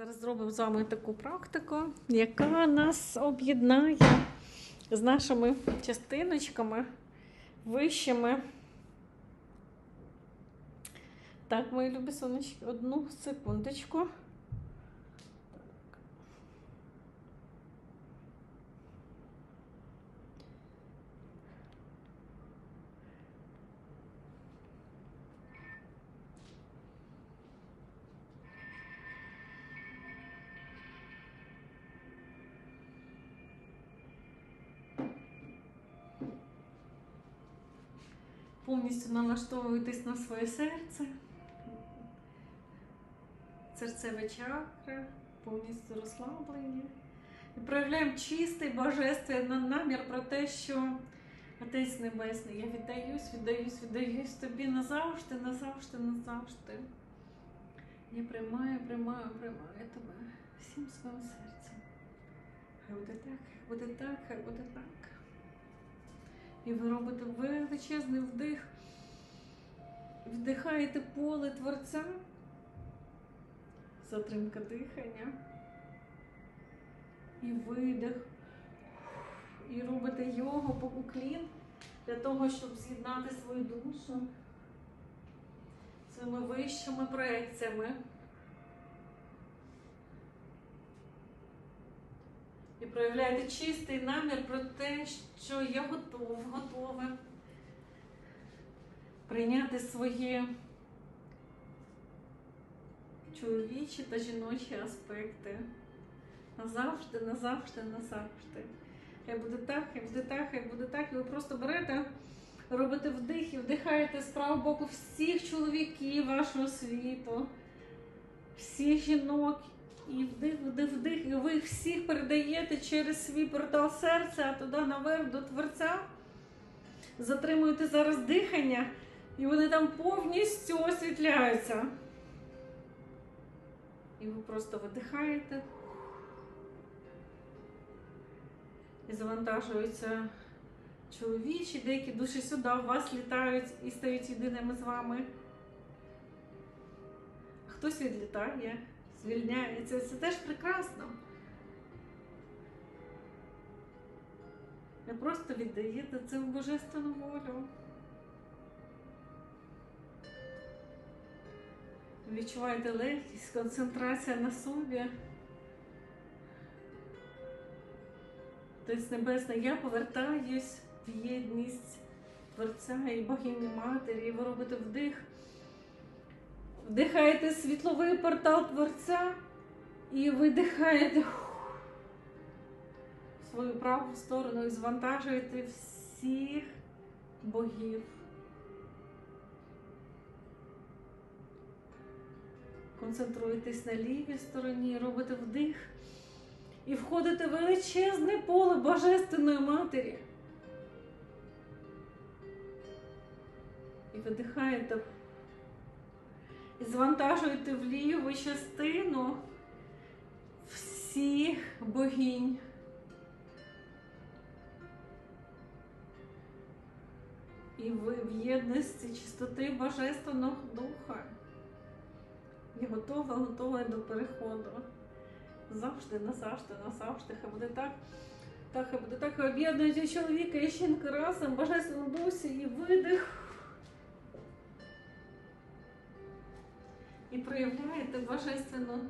зараз зробимо з вами таку практику, яка нас об'єднає з нашими частиночками вищими. Так, мої любі сонечки, одну секундочку. Повністю налаштовуйтесь на своє серце. Серцева чакра, повністю розслаблені. І проявляємо чистий божественний намір про те, що Отець Небесний, я віддаюсь, віддаюсь, віддаюсь тобі назавжди, назавжди, назавжди. Я приймаю, приймаю, приймаю тебе всім своїм серцем. Хай буде так, хай буде так, хай буде так. І ви робите величезний вдих, вдихаєте поле Творця, затримка дихання і видих. І робите його по уклін для того, щоб з'єднати свою душу цими вищими проекціями. І проявляєте чистий намір про те, що я готов, готова прийняти свої чоловічі та жіночі аспекти. Назавжди, назавжди, назавжди. Хай буде так, хай буде так, хай буде так. І ви просто берете, робите вдих і вдихаєте з правого боку всіх чоловіків вашого світу, всіх жінок. І вдих, вдих, вдих, і ви всіх передаєте через свій портал серця, а туди наверх до Творця. Затримуєте зараз дихання, і вони там повністю освітляються. І ви просто видихаєте. І завантажуються чоловічі, деякі душі сюди в вас літають і стають єдиними з вами. Хтось відлітає звільняється. Це теж прекрасно. Ви просто віддаєте це в божественну волю. Відчуваєте легкість, концентрація на собі. Тобто Небесне, я повертаюсь в єдність Творця і богині Матері, і ви робите вдих. Вдихаєте світловий портал Творця і видихаєте в свою праву сторону і звантажуєте всіх богів. Концентруєтесь на лівій стороні, робите вдих і входите в величезне поле Божественної Матері. І видихаєте звантажуєте в ліву частину всіх богинь. І ви в єдності чистоти Божественного Духа. І готова, готова до переходу. Завжди, назавжди, назавжди. Хай буде так. Так, хай буде так. Хай чоловіка і жінку разом, Божественному дусі і видих. І проявляєте божественну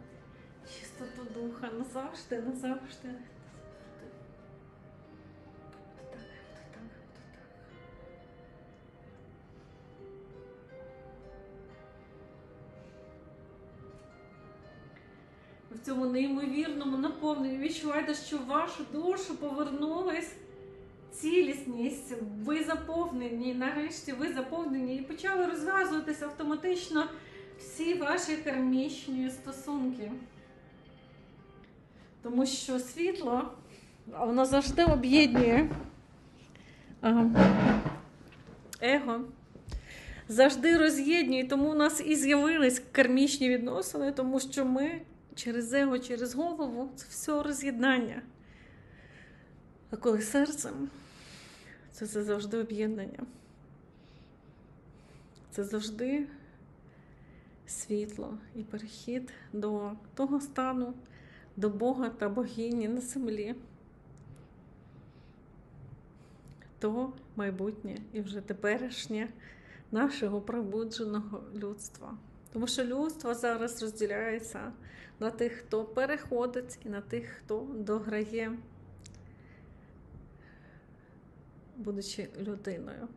чистоту духа назавжди, назавжди. В цьому неймовірному наповненні відчуваєте, що вашу душу повернулась цілісність, ви заповнені, нарешті ви заповнені і почали розв'язуватися автоматично всі ваші кармічні стосунки. Тому що світло, воно завжди об'єднує его, завжди роз'єднує, тому у нас і з'явились кармічні відносини, тому що ми через его, через голову це все роз'єднання. А коли серцем, це, це завжди об'єднання. Це завжди світло і перехід до того стану, до Бога та богині на землі. То майбутнє і вже теперішнє нашого пробудженого людства. Тому що людство зараз розділяється на тих, хто переходить, і на тих, хто дограє, будучи людиною.